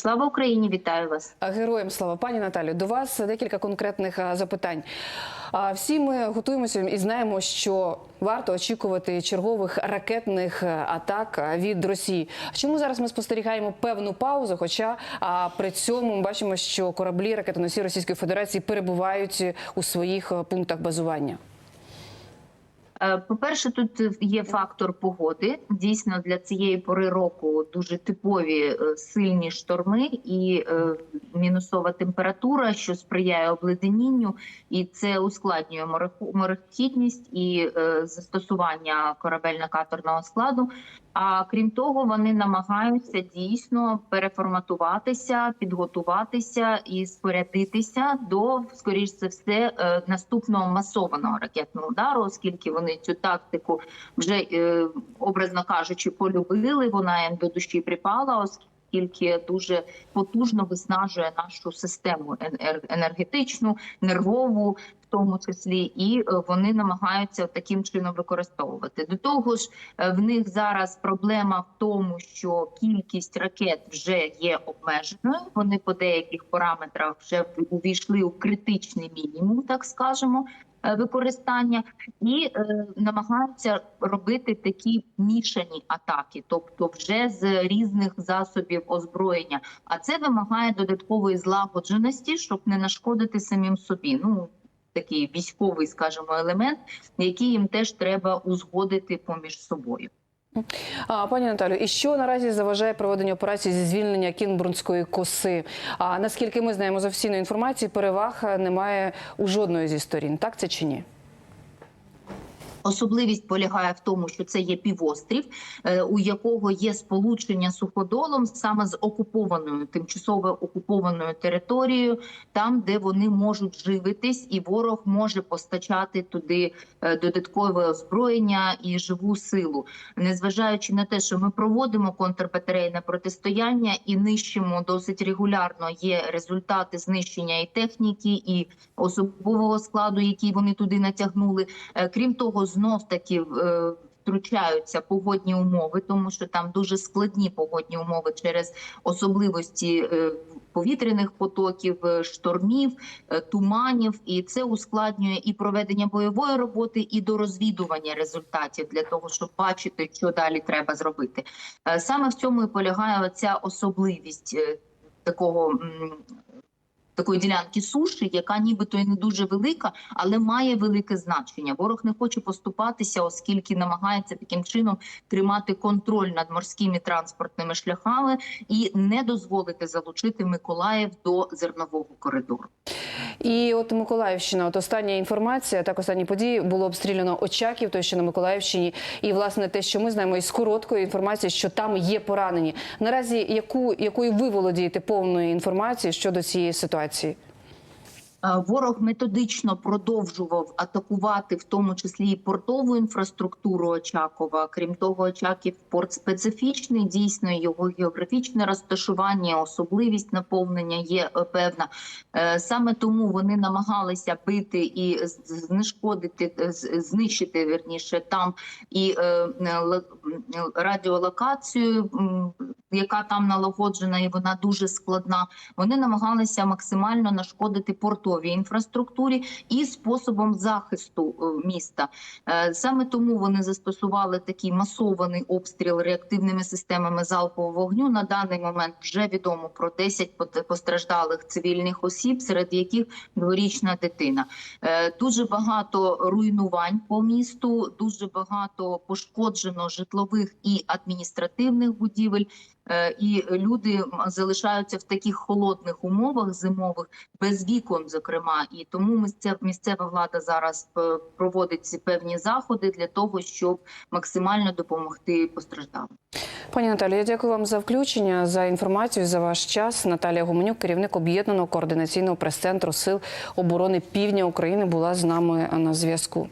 Слава Україні! Вітаю вас! Героям слава пані Наталю. До вас декілька конкретних запитань. Всі ми готуємося і знаємо, що варто очікувати чергових ракетних атак від Росії. Чому зараз ми спостерігаємо певну паузу? Хоча при цьому ми бачимо, що кораблі ракетоносії Російської Федерації перебувають у своїх пунктах базування. Е, По-перше, тут є фактор погоди. Дійсно, для цієї пори року дуже типові е, сильні шторми і е, мінусова температура, що сприяє обледенінню, і це ускладнює морехмореххідність і застосування корабельно-каторного складу. А крім того, вони намагаються дійсно переформатуватися, підготуватися і спорядитися до, скоріш за все, е, наступного масованого ракетного удару, оскільки вони цю тактику вже е, образно кажучи, полюбили. Вона їм до душі припала, оскільки дуже потужно виснажує нашу систему енер- енергетичну, нервову. В тому числі, і е, вони намагаються таким чином використовувати. До того ж, е, в них зараз проблема в тому, що кількість ракет вже є обмеженою. Вони по деяких параметрах вже увійшли у критичний мінімум, так скажемо. Е, Використання і е, намагаються робити такі мішані атаки, тобто вже з різних засобів озброєння. А це вимагає додаткової злагодженості, щоб не нашкодити самим собі. Ну такий військовий, скажімо, елемент, який їм теж треба узгодити поміж собою. А, пані Наталю, і що наразі заважає проведення операції зі звільнення Кінбурнської коси? А наскільки ми знаємо з офіційної інформації, переваг немає у жодної зі сторін. Так це чи ні? Особливість полягає в тому, що це є півострів, е, у якого є сполучення суходолом саме з окупованою тимчасово окупованою територією, там де вони можуть живитись, і ворог може постачати туди е, додаткове озброєння і живу силу, незважаючи на те, що ми проводимо контрбатарейне протистояння і нищимо досить регулярно. Є результати знищення і техніки, і особового складу, який вони туди натягнули. Е, Крім того, знов таки е, втручаються погодні умови, тому що там дуже складні погодні умови через особливості е, повітряних потоків, е, штормів, туманів, і це ускладнює і проведення бойової роботи, і до розвідування результатів для того, щоб бачити, що далі треба зробити. Саме в цьому і полягає ця особливість такого. Такої ділянки суші, яка нібито і не дуже велика, але має велике значення. Ворог не хоче поступатися, оскільки намагається таким чином тримати контроль над морськими транспортними шляхами і не дозволити залучити Миколаїв до зернового коридору. І от Миколаївщина, от остання інформація, так останні події було обстріляно Очаків, той що на Миколаївщині, і власне те, що ми знаємо із короткої інформації, що там є поранені. Наразі яку якою ви володієте повною інформацією щодо цієї ситуації? Е, Ворог методично продовжував атакувати, в тому числі і портову інфраструктуру Очакова. Крім того, Очаків порт специфічний. Дійсно, його географічне розташування, особливість наповнення є е, певна. Е, Саме тому вони намагалися бити і знешкодити, знищити верніше там і радіолокацію, яка там налагоджена, і вона дуже складна. Вони намагалися максимально нашкодити портовій інфраструктурі і способом захисту е, міста. Е, Саме тому вони застосували такий масований обстріл реактивними системами залпового вогню. На даний момент вже відомо про 10 постраждалих цивільних осіб, серед яких дворічна дитина. Е, Дуже багато руйнувань по місту, дуже багато пошкоджено житлових і адміністративних будівель. Е, І люди залишаються в таких холодних умовах зимових без вікон, зокрема, і тому місцева влада зараз е, проводить ці певні заходи для того, щоб максимально допомогти постраждалим. Пані Наталі, я дякую вам за включення, за інформацію, за ваш час. Наталія Гуменюк, керівник об'єднаного координаційного прес-центру Сил оборони Півдня України, була з нами на зв'язку.